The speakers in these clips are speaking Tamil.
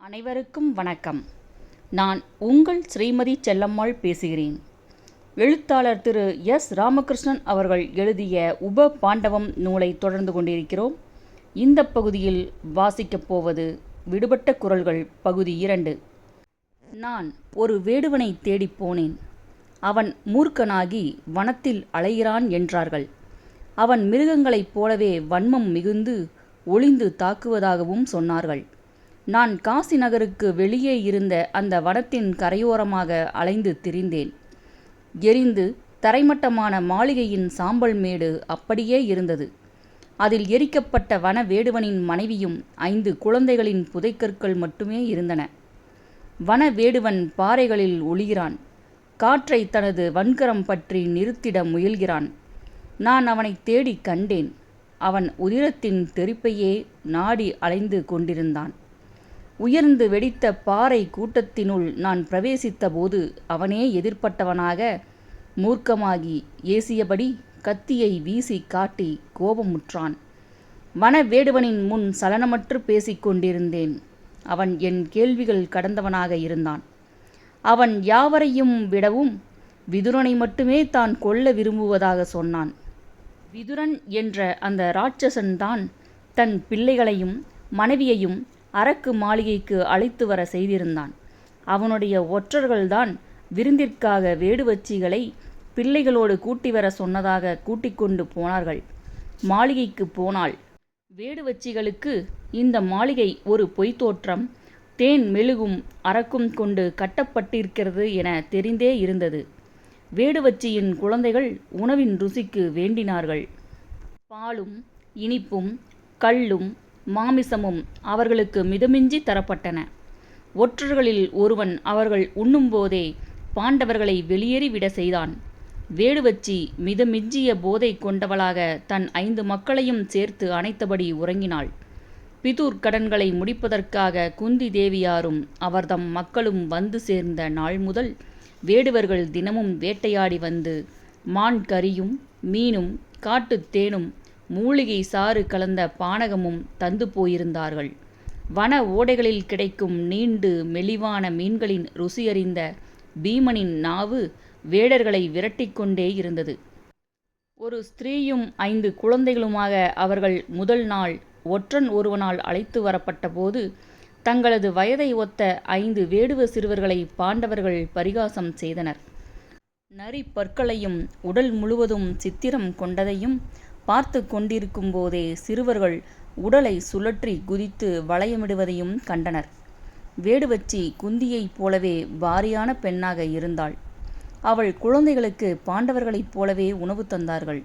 அனைவருக்கும் வணக்கம். நான் உங்கள் ஸ்ரீமதி செல்லம்மாள் பேசுகிறேன். எழுத்தாளர் திரு எஸ் ராமகிருஷ்ணன் அவர்கள் எழுதிய உப பாண்டவம் நூலை தொடர்ந்து கொண்டிருக்கிறோம். இந்த பகுதியில் வாசிக்கப் போவது விடுபட்ட குரல்கள் பகுதி இரண்டு. நான் ஒரு வேடுவனை தேடிப் போனேன். அவன் மூர்க்கனாகி வனத்தில் அலைகிறான் என்றார்கள். அவன் மிருகங்களைப் போலவே வன்மம் மிகுந்து ஒளிந்து தாக்குவதாகவும் சொன்னார்கள். நான் காசி நகருக்கு வெளியே இருந்த அந்த வனத்தின் கரையோரமாக அலைந்து திரிந்தேன். எரிந்து தரைமட்டமான மாளிகையின் சாம்பல் மேடு அப்படியே இருந்தது. அதில் எரிக்கப்பட்ட வன வேடுவனின் மனைவியும் ஐந்து குழந்தைகளின் புதைக்கற்கள் மட்டுமே இருந்தன. வன வேடுவன் பாறைகளில் ஒளிகிறான். காற்றை தனது வன்கரம் பற்றி நிறுத்திட முயல்கிறான். நான் அவனை தேடி கண்டேன். அவன் உதிரத்தின் தெறிப்பையே நாடி அலைந்து கொண்டிருந்தான். உயர்ந்து வெடித்த பாறை கூட்டத்தினுள் நான் பிரவேசித்தபோது அவனே எதிர்ப்பட்டவனாக மூர்க்கமாகி ஏசியபடி கத்தியை வீசி காட்டி கோபமுற்றான். வன வேடுவனின் முன் சலனமற்று பேசிக் கொண்டிருந்தேன். அவன் என் கேள்விகள் கடந்தவனாக இருந்தான். அவன் யாவரையும் விடவும் விதுரனை மட்டுமே தான் கொல்ல விரும்புவதாக சொன்னான். விதுரன் என்ற அந்த ராட்சசன்தான் தன் பிள்ளைகளையும் மனைவியையும் அரக்கு மாளிகைக்கு அழைத்து வர செய்திருந்தான். அவனுடைய ஒற்றர்கள்தான் விருந்திற்காக வேடுவச்சிகளை பிள்ளைகளோடு கூட்டி வர சொன்னதாக கூட்டிக் கொண்டு போனார்கள். மாளிகைக்கு போனாள் வேடுவச்சிகளுக்கு இந்த மாளிகை ஒரு பொய்த்தோற்றம் தேன் மெழுகும் அரக்கும் கொண்டு கட்டப்பட்டிருக்கிறது என தெரிந்தே இருந்தது. வேடுவச்சியின் குழந்தைகள் உணவின் ருசிக்கு வேண்டினார்கள். பாலும் இனிப்பும் கல்லும் மாமிசமும் அவர்களுக்கு மிதமிஞ்சி தரப்பட்டன. ஒற்றர்களில் ஒருவன் அவர்கள் உண்ணும்போதே பாண்டவர்களை வெளியேறிவிட செய்தான். வேடுவச்சி மிதமிஞ்சிய போதை கொண்டவளாக தன் ஐந்து மக்களையும் சேர்த்து அணைத்தபடி உறங்கினாள். பிதூர் கடன்களை முடிப்பதற்காக குந்தி தேவியாரும் அவர்தம் மக்களும் வந்து சேர்ந்த நாள் முதல் வேடுவர்கள் தினமும் வேட்டையாடி வந்து மான் கறியும் மீனும் காட்டுத் தேனும் மூலிகை சாறு கலந்த பானகமும் தந்து போயிருந்தார்கள். வன ஓடைகளில் கிடைக்கும் நீண்டு மெலிவான மீன்களின் ருசியறிந்த பீமனின் நாவு வேடர்களை விரட்டிக்கொண்டே இருந்தது. ஒரு ஸ்திரீயும் ஐந்து குழந்தைகளுமாக அவர்கள் முதல் நாள் ஒற்றன் ஒருவனால் அழைத்து வரப்பட்டபோது தங்களது வயதை ஒத்த ஐந்து வேடுவ சிறுவர்களை பாண்டவர்கள் பரிகாசம் செய்தனர். நரி பற்களையும் உடல் முழுவதும் சித்திரம் கொண்டதையும் பார்த்து கொண்டிருக்கும் போதே சிறுவர்கள் உடலை சுழற்றி குதித்து வளையமிடுவதையும் கண்டனர். வேடுவச்சி குந்தியைப் போலவே பாரியான பெண்ணாக இருந்தாள். அவள் குழந்தைகளுக்கு பாண்டவர்களைப் போலவே உணவு தந்தார்கள்.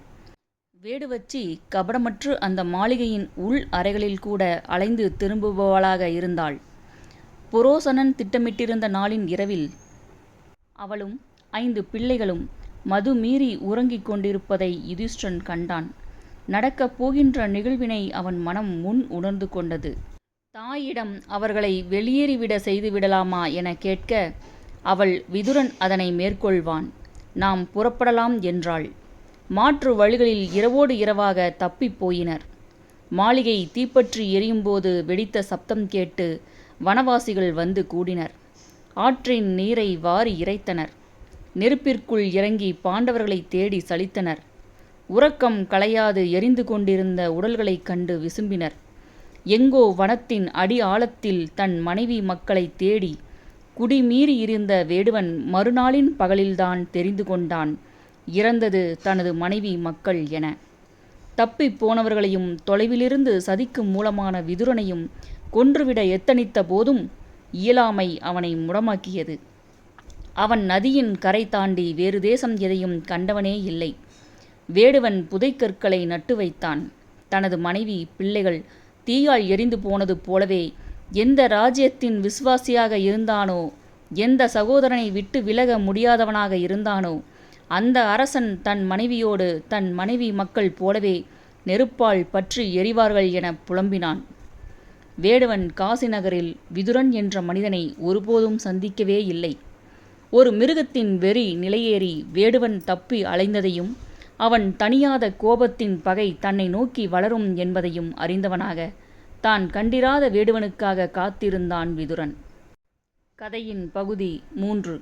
வேடுவச்சி கபடமற்று அந்த மாளிகையின் உள் அறைகளில் கூட அலைந்து திரும்புபவளாக இருந்தாள். புரோசனன் திட்டமிட்டிருந்த நாளின் இரவில் அவளும் ஐந்து பிள்ளைகளும் மது மீறி உறங்கிக் கொண்டிருப்பதை யுதிஷ்டன் கண்டான். நடக்கப் போகின்ற நிகழ்வினை அவன் மனம் முன் உணர்ந்து கொண்டது. தாயிடம் அவர்களை வெளியேறிவிட செய்து விடலாமா என கேட்க அவள் விதுரன் அதனை மேற்கொள்வான். நாம் புறப்படலாம் என்றாள். மாற்று வழிகளில் இரவோடு இரவாக தப்பிப் போயினர். மாளிகை தீப்பற்றி எரியும்போது வெடித்த சப்தம் கேட்டு வனவாசிகள் வந்து கூடினர். ஆற்றின் நீரை வாரி இறைத்தனர். நெருப்பிற்குள் இறங்கி பாண்டவர்களை தேடி சலித்தனர். உறக்கம் களையாது எரிந்து கொண்டிருந்த உடல்களைக் கண்டு விசும்பினர். எங்கோ வனத்தின் அடி ஆழத்தில் தன் மனைவி மக்களை தேடி குடிமீறி இருந்த வேடுவன் மறுநாளின் பகலில்தான் தெரிந்து கொண்டான். இறந்தது தனது மனைவி மக்கள் என. தப்பிப் போனவர்களையும் தொலைவிலிருந்து சதிக்கும் மூலமான விதுரனையும் கொன்றுவிட எத்தனித்த போதும் இயலாமை அவனை முடமாக்கியது. அவன் நதியின் கரை தாண்டி வேறு தேசம் எதையும் கண்டவனே இல்லை. வேடுவன் புதைக்கற்களை நட்டு வைத்தான். தனது மனைவி பிள்ளைகள் தீயால் எரிந்து போனது போலவே எந்த ராஜ்யத்தின் விசுவாசியாக இருந்தானோ எந்த சகோதரனை விட்டு விலக முடியாதவனாக இருந்தானோ அந்த அரசன் தன் மனைவியோடு தன் மனைவி மக்கள் போலவே நெருப்பால் பற்றி எரிவார்கள் என புலம்பினான். வேடுவன் காசி நகரில் விதுரன் என்ற மனிதனை ஒருபோதும் சந்திக்கவே இல்லை. ஒரு மிருகத்தின் வெறி நிலையேறி வேடுவன் தப்பி அலைந்ததையும் அவன் தணியாத கோபத்தின் பகை தன்னை நோக்கி வளரும் என்பதையும் அறிந்தவனாக தான் கண்டிராத வேடுவனுக்காக காத்திருந்தான் விதுரன். கதையின் பகுதி மூன்று.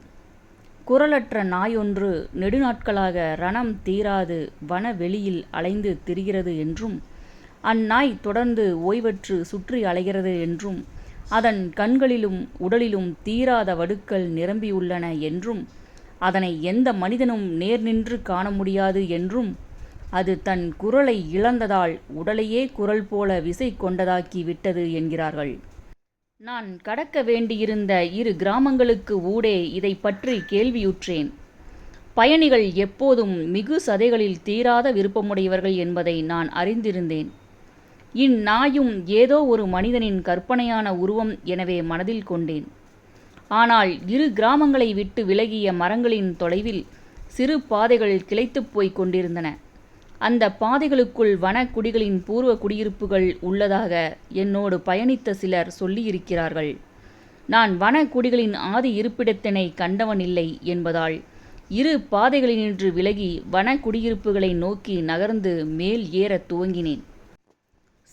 குரலற்ற நாயொன்று நெடுநாட்களாக ரணம் தீராது வனவெளியில் அலைந்து திரிகிறது என்றும் அந்நாய் தொடர்ந்து ஓய்வற்று சுற்றி அலைகிறது என்றும் அதன் கண்களிலும் உடலிலும் தீராத வடுக்கள் நிரம்பியுள்ளன என்றும் அதனை எந்த மனிதனும் நேர் நின்று காண முடியாது என்றும் அது தன் குரலை இழந்ததால் உடலையே குரல் போல விசை கொண்டதாக்கி விட்டது என்கிறார்கள். நான் கடக்க வேண்டியிருந்த இரு கிராமங்களுக்கு ஊடே இதை பற்றி கேள்வியுற்றேன். பயணிகள் எப்போதும் மிகு சதைகளில் தீராத விருப்பமுடையவர்கள் என்பதை நான் அறிந்திருந்தேன். இந்நாயும் ஏதோ ஒரு மனிதனின் கற்பனையான உருவம் எனவே மனதில் கொண்டேன். ஆனால் இரு கிராமங்களை விட்டு விலகிய மரங்களின் தொலைவில் சிறு பாதைகள் கிளைத்துப் போய்க் கொண்டிருந்தன. அந்த பாதைகளுக்குள் வனக்குடிகளின் பூர்வ குடியிருப்புகள் உள்ளதாக என்னோடு பயணித்த சிலர் சொல்லியிருக்கிறார்கள். நான் வனக்குடிகளின் ஆதி இருப்பிடத்தினை கண்டவனில்லை என்பதால் இரு பாதைகளினின்று விலகி வன குடியிருப்புகளை நோக்கி நகர்ந்து மேல் ஏறத் துவங்கினேன்.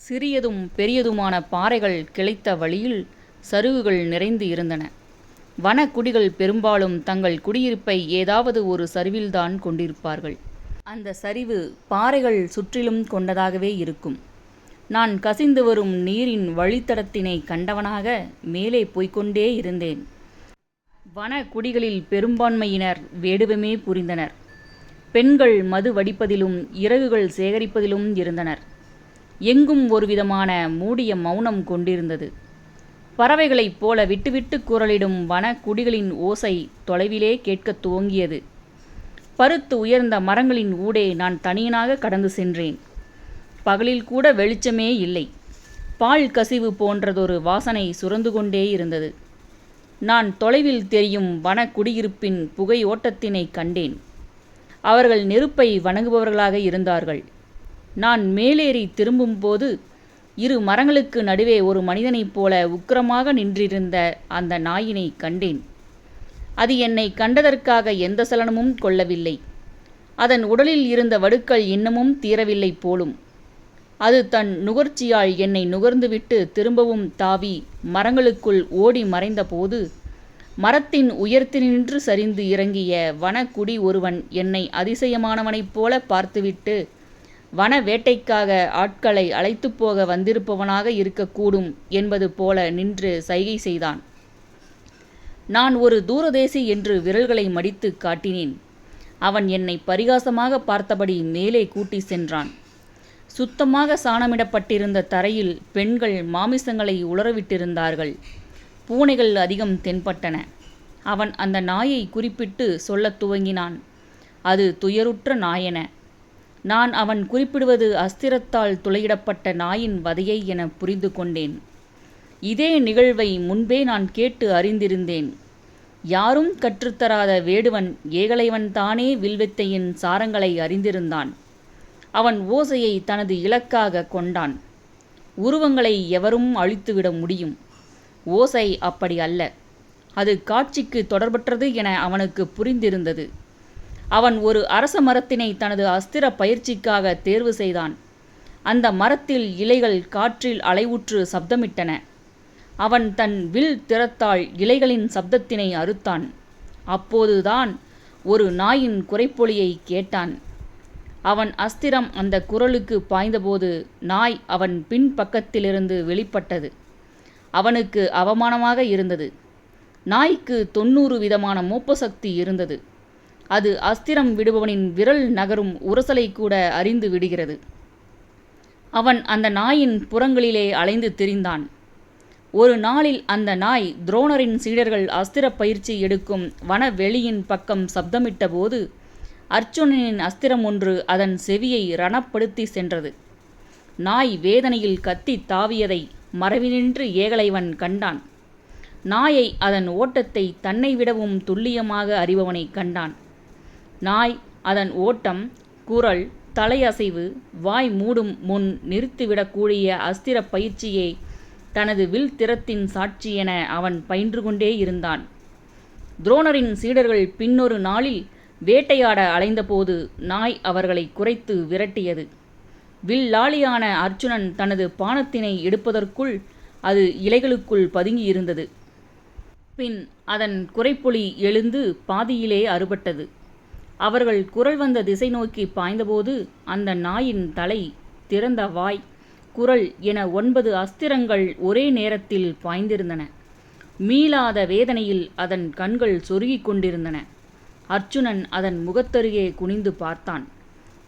சிறியதும் பெரியதுமான பாறைகள் கிளைத்த வழியில் சருகுகள் நிறைந்து இருந்தன. வனக்குடிகள் பெரும்பாலும் தங்கள் குடியிருப்பை ஏதாவது ஒரு சரிவில்தான் கொண்டிருப்பார்கள். அந்த சரிவு பாறைகள் சுற்றிலும் கொண்டதாகவே இருக்கும். நான் கசிந்து வரும் நீரின் வழித்தடத்தினை கண்டவனாக மேலே போய்கொண்டே இருந்தேன். வனக்குடிகளில் பெரும்பான்மையினர் வேடுவமே புரிந்தனர். பெண்கள் மது வடிப்பதிலும் இறகுகள் சேகரிப்பதிலும் இருந்தனர். எங்கும் ஒருவிதமான மூடிய மௌனம் கொண்டிருந்தது. பறவைகளைப் போல விட்டுவிட்டு குரலிடும் வன குடிகளின் ஓசை தொலைவிலே கேட்கத் துவங்கியது. பருத்து உயர்ந்த மரங்களின் ஊடே நான் தனியனாக கடந்து சென்றேன். பகலில் கூட வெளிச்சமே இல்லை. பால் கசிவு போன்றதொரு வாசனை சுரந்து கொண்டே இருந்தது. நான் தொலைவில் தெரியும் வன குடியிருப்பின் புகை ஓட்டத்தினை கண்டேன். அவர்கள் நெருப்பை வணங்குபவர்களாக இருந்தார்கள். நான் மேலேறி திரும்பும்போது இரு மரங்களுக்கு நடுவே ஒரு மனிதனைப் போல உக்கிரமாக நின்றிருந்த அந்த நாயினை கண்டேன். அது என்னை கண்டதற்காக எந்த சலனமும் கொள்ளவில்லை. அதன் உடலில் இருந்த வடுக்கள் இன்னமும் தீரவில்லை போலும். அது தன் நுகர்ச்சியால் என்னை நுகர்ந்துவிட்டு திரும்பவும் தாவி மரங்களுக்குள் ஓடி மறைந்தபோது மரத்தின் உயர்த்தினின்று சரிந்து இறங்கிய வனக்குடி ஒருவன் என்னை அதிசயமானவனைப் போல பார்த்துவிட்டு வன வேட்டைக்காக ஆட்களை அழைத்துப் போக வந்திருப்பவனாக இருக்கக்கூடும் என்பது போல நின்று சைகை செய்தான். நான் ஒரு தூரதேசி என்று விரல்களை மடித்து காட்டினேன். அவன் என்னை பரிகாசமாக பார்த்தபடி மேலே கூட்டி சென்றான். சுத்தமாக சாணமிடப்பட்டிருந்த தரையில் பெண்கள் மாமிசங்களை உலரவிட்டிருந்தார்கள். பூனைகள் அதிகம் தென்பட்டன. அவன் அந்த நாயை குறிப்பிட்டு சொல்லத் துவங்கினான். அது துயருற்ற நாயென. நான் அவன் குறிப்பிடுவது அஸ்திரத்தால் துளையிடப்பட்ட நாயின் வதையை என புரிந்து கொண்டேன். இதே நிகழ்வை முன்பே நான் கேட்டு அறிந்திருந்தேன். யாரும் கற்றுத்தராத வேடுவன் ஏகலைவன் தானே வில்வித்தையின் சாரங்களை அறிந்திருந்தான். அவன் ஓசையை தனது இலக்காக கொண்டான். உருவங்களை எவரும் அழித்துவிட முடியும். ஓசை அப்படி அல்ல. அது காட்சிக்கு தொடர்பற்றது என அவனுக்கு புரிந்திருந்தது. அவன் ஒரு அரச மரத்தினை தனது அஸ்திர பயிற்சிக்காக தேர்வு செய்தான். அந்த மரத்தில் இலைகள் காற்றில் அலைவுற்று சப்தமிட்டன. அவன் தன் வில் திறத்தால் இலைகளின் சப்தத்தினை அறுத்தான். அப்போதுதான் ஒரு நாயின் குறைப்பொலியை கேட்டான். அவன் அஸ்திரம் அந்த குரலுக்கு பாய்ந்தபோது நாய் அவன் பின் பக்கத்திலிருந்து வெளிப்பட்டது. அவனுக்கு அவமானமாக இருந்தது. நாய்க்கு தொண்ணூறு விதமான மோப்பசக்தி இருந்தது. அது அஸ்திரம் விடுபவனின் விரல் நகரும் உரசலை கூட அறிந்து விடுகிறது. அவன் அந்த நாயின் புறங்களிலே அலைந்து திரிந்தான். ஒரு நாளில் அந்த நாய் துரோணரின் சீடர்கள் அஸ்திர பயிற்சி எடுக்கும் வனவெளியின் பக்கம் சப்தமிட்டபோது அர்ச்சுனனின் அஸ்திரம் ஒன்று அதன் செவியை ரணப்படுத்தி சென்றது. நாய் வேதனையில் கத்தி தாவியதை மறைவினின்று ஏகலைவன் கண்டான். நாயை அதன் ஓட்டத்தை தன்னை விடவும் துல்லியமாக அறிபவனை கண்டான். நாய் அதன் ஓட்டம் குரல் தலையசைவு வாய் மூடும் முன் நிறுத்திவிடக்கூடிய அஸ்திர பயிற்சியை தனது வில் திறத்தின் சாட்சி என அவன் பயின்று கொண்டே இருந்தான். துரோணரின் சீடர்கள் பின்னொரு நாளில் வேட்டையாட அலைந்தபோது நாய் அவர்களை குறைத்து விரட்டியது. வில்லாளியான அர்ச்சுனன் தனது பானத்தினை எடுப்பதற்குள் அது இலைகளுக்குள் பதுங்கியிருந்தது. பின் அதன் குறைப்புலி எழுந்து பாதியிலே அறுபட்டது. அவர்கள் குரல் வந்த திசை நோக்கி பாய்ந்தபோது அந்த நாயின் தலை திறந்த வாய் குரல் என ஒன்பது அஸ்திரங்கள் ஒரே நேரத்தில் பாய்ந்திருந்தன. மீளாத வேதனையில் அதன் கண்கள் சொருகிக் கொண்டிருந்தன. அர்ச்சுனன் அதன் முகத்தருகே குனிந்து பார்த்தான்.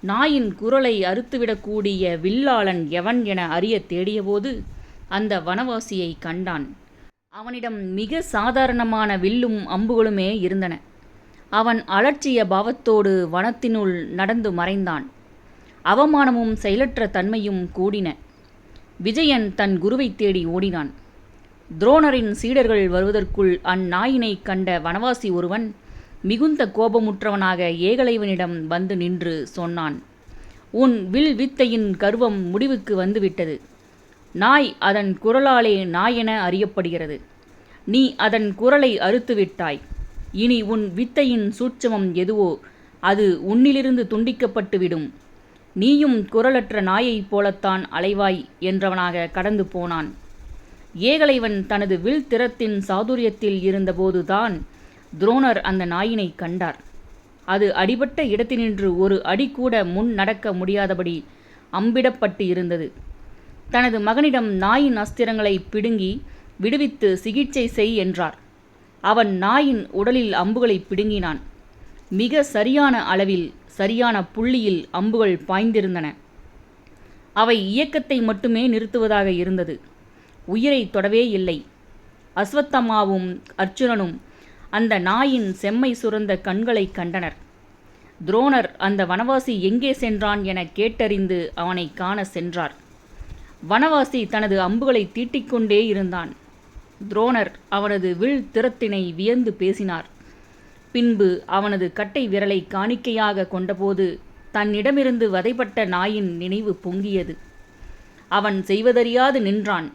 நாயின் குரலை அறுத்துவிடக்கூடிய வில்லாளன் எவன் என அறிய தேடியபோது அந்த வனவாசியை கண்டான். அவனிடம் மிக சாதாரணமான வில்லும் அம்புகளுமே இருந்தன. அவன் அலட்சிய பாவத்தோடு வனத்தினுள் நடந்து மறைந்தான். அவமானமும் செயலற்ற தன்மையும் கூடின. விஜயன் தன் குருவை தேடி ஓடினான். துரோணரின் சீடர்கள் வருவதற்குள் அந்நாயினை கண்ட வனவாசி ஒருவன் மிகுந்த கோபமுற்றவனாக ஏகலைவனிடம் வந்து நின்று சொன்னான். உன் வில் வித்தையின் கர்வம் முடிவுக்கு வந்துவிட்டது. நாய் அதன் குரலாலே நாயென அறியப்படுகிறது. நீ அதன் குரலை அறுத்துவிட்டாய். இனி உன் வித்தையின் சூட்சமம் எதுவோ அது உன்னிலிருந்து துண்டிக்கப்பட்டுவிடும். நீயும் குரலற்ற நாயைப் போலத்தான் அலைவாய் என்றவனாக கடந்து போனான். ஏகலைவன் தனது வில் திறத்தின் சாதுரியத்தில் இருந்தபோதுதான் துரோணர் அந்த நாயினை கண்டார். அது அடிபட்ட இடத்தினின்று ஒரு அடி கூட முன் நடக்க முடியாதபடி அம்பிடப்பட்டு இருந்தது. தனது மகனிடம் நாயின் அஸ்திரங்களை பிடுங்கி விடுவித்து சிகிச்சை செய் என்றார். அவன் நாயின் உடலில் அம்புகளை பிடுங்கினான். மிக சரியான அளவில் சரியான புள்ளியில் அம்புகள் பாய்ந்திருந்தன. அவை இயக்கத்தை மட்டுமே நிறுத்துவதாக இருந்தது. உயிரை தொடவே இல்லை. அஸ்வத்தம்மாவும் அர்ச்சுனனும் அந்த நாயின் செம்மை சுரந்த கண்களை கண்டனர். துரோணர் அந்த வனவாசி எங்கே சென்றான் என கேட்டறிந்து அவனை காண சென்றார். வனவாசி தனது அம்புகளை தீட்டிக்கொண்டே இருந்தான். துரோணர் அவனது வில் திறத்தினை வியந்து பேசினார். பின்பு அவனது கட்டை விரலை காணிக்கையாக கொண்டபோது தன்னிடமிருந்து வதைப்பட்ட நாயின் நினைவு பொங்கியது. அவன் செய்வதறியாது நின்றான்.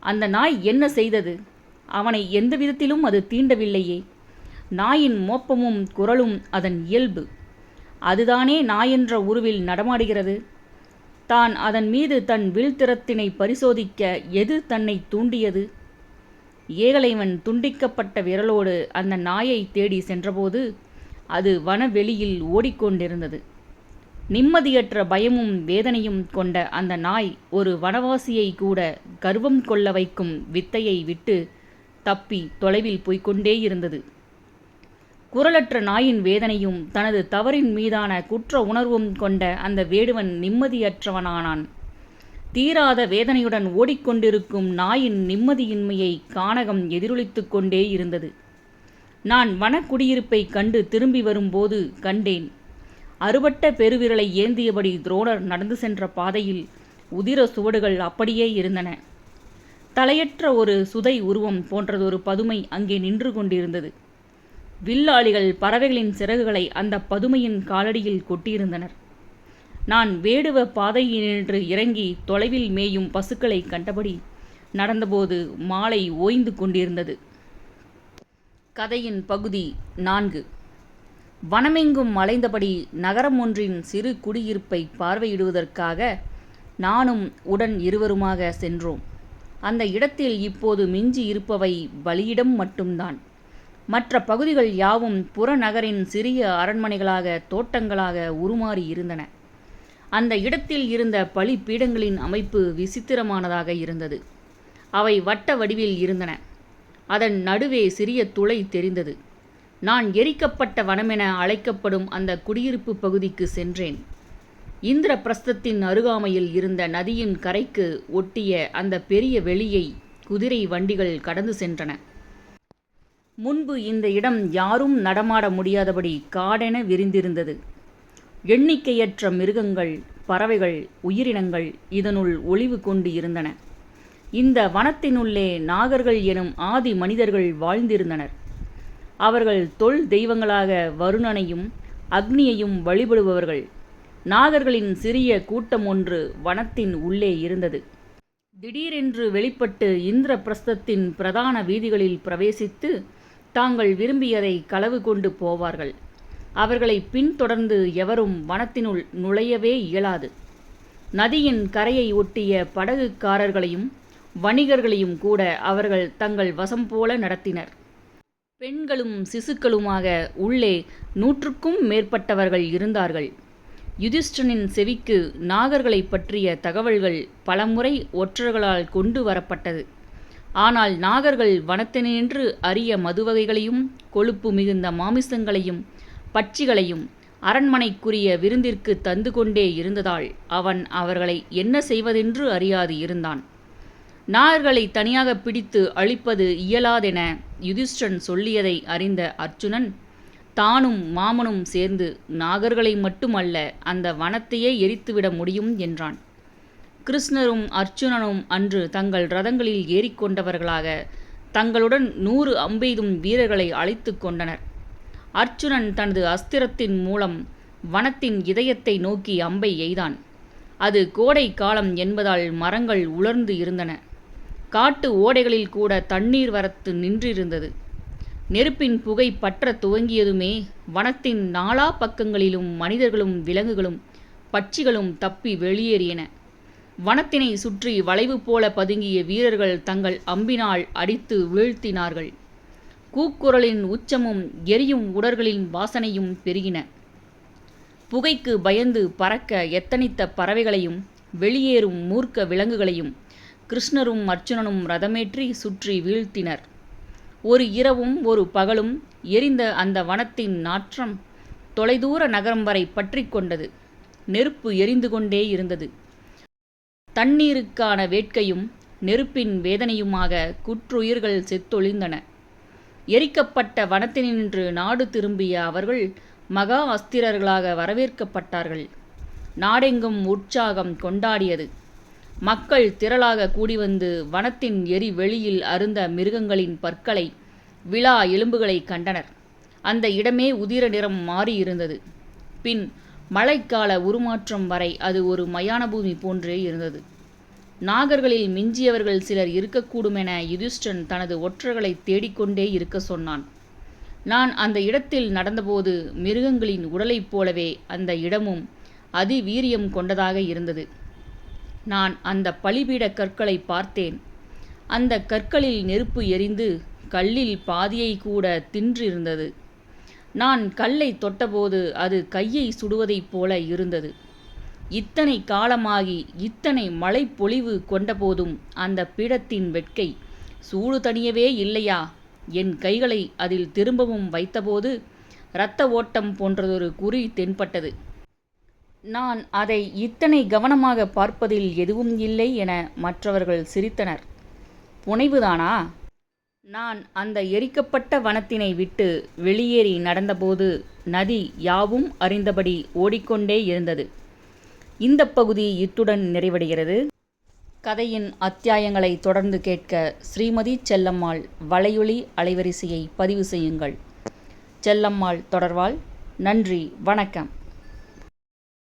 அந்த நாய் என்ன செய்தது? அவனை எந்த விதத்திலும் அது தீண்டவில்லையே. நாயின் மோப்பமும் குரலும் அதன் இயல்பு. அதுதானே நாயென்ற உருவில் நடமாடுகிறது? தான் அதன் மீது தன் வில்திறத்தினை பரிசோதிக்க எது தன்னை தூண்டியது? ஏகலைவன் துண்டிக்கப்பட்ட விரலோடு அந்த நாயை தேடி சென்றபோது அது வனவெளியில் ஓடிக்கொண்டிருந்தது. நிம்மதியற்ற பயமும் வேதனையும் கொண்ட அந்த நாய் ஒரு வனவாசியை கூட கர்வம் கொள்ள வைக்கும் வித்தையை விட்டு தப்பி தொலைவில் போய்கொண்டே இருந்தது. குரலற்ற நாயின் வேதனையும் தனது தவறின் மீதான குற்ற உணர்வும் கொண்ட அந்த வேடுவன் நிம்மதியற்றவனானான். தீராத வேதனையுடன் ஓடிக்கொண்டிருக்கும் நாயின் நிம்மதியின்மையை கானகம் எதிரொலித்து கொண்டே இருந்தது. நான் வனக்குடியிருப்பை கண்டு திரும்பி வரும்போது கண்டேன். அறுபட்ட பெருவிரலை ஏந்தியபடி துரோணர் நடந்து சென்ற பாதையில் உதிர சுவடுகள் அப்படியே இருந்தன. தலையற்ற ஒரு சுதை உருவம் போன்றதொரு பதுமை அங்கே நின்று கொண்டிருந்தது. வில்லாளிகள் பறவைகளின் சிறகுகளை அந்த பதுமையின் காலடியில் கொட்டியிருந்தனர். நான் வேடுவ பாதையினின்று இறங்கி தொலைவில் மேயும் பசுக்களை கண்டபடி நடந்தபோது மாலை ஓய்ந்து கொண்டிருந்தது. கதையின் பகுதி நான்கு. வனமெங்கும் மலைந்தபடி நகரம் ஒன்றின் சிறு குடியிருப்பை பார்வையிடுவதற்காக நானும் உடன் இருவருமாக சென்றோம். அந்த இடத்தில் இப்போது மிஞ்சி இருப்பவை பலியிடம் மட்டும்தான். மற்ற பகுதிகள் யாவும் புறநகரின் சிறிய அரண்மனைகளாக தோட்டங்களாக உருமாறி இருந்தன. அந்த இடத்தில் இருந்த பழி பீடங்களின் அமைப்பு விசித்திரமானதாக இருந்தது. அவை வட்ட வடிவில் இருந்தன. அதன் நடுவே சிறிய துளை தெரிந்தது. நான் எரிக்கப்பட்ட வனமென அழைக்கப்படும் அந்த குடியிருப்பு பகுதிக்கு சென்றேன். இந்திர பிரஸ்தத்தின் அருகாமையில் இருந்த நதியின் கரைக்கு ஒட்டிய அந்த பெரிய வெளியை குதிரை வண்டிகள் கடந்து சென்றன. முன்பு இந்த இடம் யாரும் நடமாட முடியாதபடி காடென விரிந்திருந்தது. எண்ணிக்கையற்ற மிருகங்கள் பறவைகள் உயிரினங்கள் இதனுள் ஒளிவு கொண்டு இருந்தன. இந்த வனத்தினுள்ளே நாகர்கள் எனும் ஆதி மனிதர்கள் வாழ்ந்திருந்தனர். அவர்கள் தொல் தெய்வங்களாக வருணனையும் அக்னியையும் வழிபடுபவர்கள். நாகர்களின் சிறிய கூட்டம் ஒன்று வனத்தின் உள்ளே இருந்தது. திடீரென்று வெளிப்பட்டு இந்திர பிரஸ்தத்தின் பிரதான வீதிகளில் பிரவேசித்து தாங்கள் விரும்பியதை களவு கொண்டு போவார்கள். அவர்களை பின்தொடர்ந்து எவரும் வனத்தினுள் நுழையவே இயலாது. நதியின் கரையை ஒட்டிய படகுக்காரர்களையும் வணிகர்களையும் கூட அவர்கள் தங்கள் வசம் போல நடத்தினர். பெண்களும் சிசுக்களுமாக உள்ளே நூற்றுக்கும் மேற்பட்டவர்கள் இருந்தார்கள். யுதிஷ்டனின் செவிக்கு நாகர்களைப் பற்றிய தகவல்கள் பலமுறை ஒற்றர்களால் கொண்டு வரப்பட்டது. ஆனால் நாகர்கள் வனத்தினின்று அரிய மதுவகைகளையும் கொழுப்பு மிகுந்த மாமிசங்களையும் பட்சிகளையும் அரண்மனைக்குரிய விருந்திற்கு தந்து கொண்டே இருந்ததால் அவன் அவர்களை என்ன செய்வதென்று அறியாது இருந்தான். நாகர்களை தனியாக பிடித்து அழிப்பது இயலாதென யுதிஷ்டன் சொல்லியதை அறிந்த அர்ஜுனன் தானும் மாமனும் சேர்ந்து நாகர்களை மட்டுமல்ல அந்த வனத்தையே எரித்துவிட முடியும் என்றான். கிருஷ்ணரும் அர்ஜுனனும் அன்று தங்கள் ரதங்களில் ஏறிக்கொண்டவர்களாக தங்களுடன் நூறு அம்பெய்தும் வீரர்களை அழைத்து கொண்டனர். அர்ச்சுனன் தனது அஸ்திரத்தின் மூலம் வனத்தின் இதயத்தை நோக்கி அம்பை எய்தான். அது கோடை காலம் என்பதால் மரங்கள் உலர்ந்து இருந்தன. காட்டு ஓடைகளில் கூட தண்ணீர் வரத்து நின்றிருந்தது. நெருப்பின் புகை பற்ற துவங்கியதுமே வனத்தின் நாலா பக்கங்களிலும் மனிதர்களும் விலங்குகளும் பட்சிகளும் தப்பி வெளியேறியன. வனத்தினை சுற்றி வளைவு போல பதுங்கிய வீரர்கள் தங்கள் அம்பினால் அடித்து வீழ்த்தினார்கள். கூக்குரலின் உச்சமும் எரியும் உடர்களின் வாசனையும் பெருகின. புகைக்கு பயந்து பறக்க எத்தனித்த பறவைகளையும் வெளியேறும் மூர்க்க விலங்குகளையும் கிருஷ்ணரும் அர்ஜுனனும் ரதமேற்றி சுற்றி வீழ்த்தினர். ஒரு இரவும் ஒரு பகலும் எரிந்த அந்த வனத்தின் நாற்றம் தொலைதூர நகரம் வரை பற்றி கொண்டது. நெருப்பு எரிந்து கொண்டே இருந்தது. தண்ணீருக்கான வேட்கையும் நெருப்பின் வேதனையுமாக குற்றுயிர்கள் செத்தொழிந்தன. எரிக்கப்பட்ட வனத்தினின்று நாடு திரும்பிய அவர்கள் மகா அஸ்திரர்களாக வரவேற்கப்பட்டார்கள். நாடெங்கும் உற்சாகம் கொண்டாடியது. மக்கள் திரளாக கூடி வந்து வனத்தின் எரி வெளியில் அருந்த மிருகங்களின் பற்களை விழா எலும்புகளை கண்டனர். அந்த இடமே உதிர நிறம் மாறியிருந்தது. பின் மழைக்கால உருமாற்றம் வரை அது ஒரு மயான பூமி போன்றே இருந்தது. நாகர்களில் மிஞ்சியவர்கள் சிலர் இருக்கக்கூடுமென யுதிஷ்டன் தனது ஒற்றர்களை தேடிக்கொண்டே இருக்க சொன்னான். நான் அந்த இடத்தில் நடந்தபோது மிருகங்களின் உடலைப் போலவே அந்த இடமும் அதிவீரியம் கொண்டதாக இருந்தது. நான் அந்த பலிபீட கற்களை பார்த்தேன். அந்த கற்களில் நெருப்பு எரிந்து கல்லில் பாதியை கூட தின்றிருந்தது. நான் கல்லை தொட்டபோது அது கையை சுடுவதைப் போல இருந்தது. இத்தனை காலமாகி இத்தனை மழை பொழிவு கொண்டபோதும் அந்த பீடத்தின் வெட்கை சூடு தணியவே இல்லையா? என் கைகளை அதில் திரும்பவும் வைத்தபோது இரத்த ஓட்டம் போன்றதொரு குறி தென்பட்டது. நான் அதை இத்தனை கவனமாக பார்ப்பதில் எதுவும் இல்லை என மற்றவர்கள் சிரித்தனர். புனைவுதானா? நான் அந்த எரிக்கப்பட்ட வனத்தினை விட்டு வெளியேறி நடந்தபோது நதி யாவும் அறிந்தபடி ஓடிக்கொண்டே இருந்தது. இந்த பகுதி இத்துடன் நிறைவடைகிறது. கதையின் அத்தியாயங்களை தொடர்ந்து கேட்க ஸ்ரீமதி செல்லம்மாள் வலையொலி அலைவரிசையை பதிவு செய்யுங்கள். செல்லம்மாள் தொடர்வாள். நன்றி. வணக்கம்.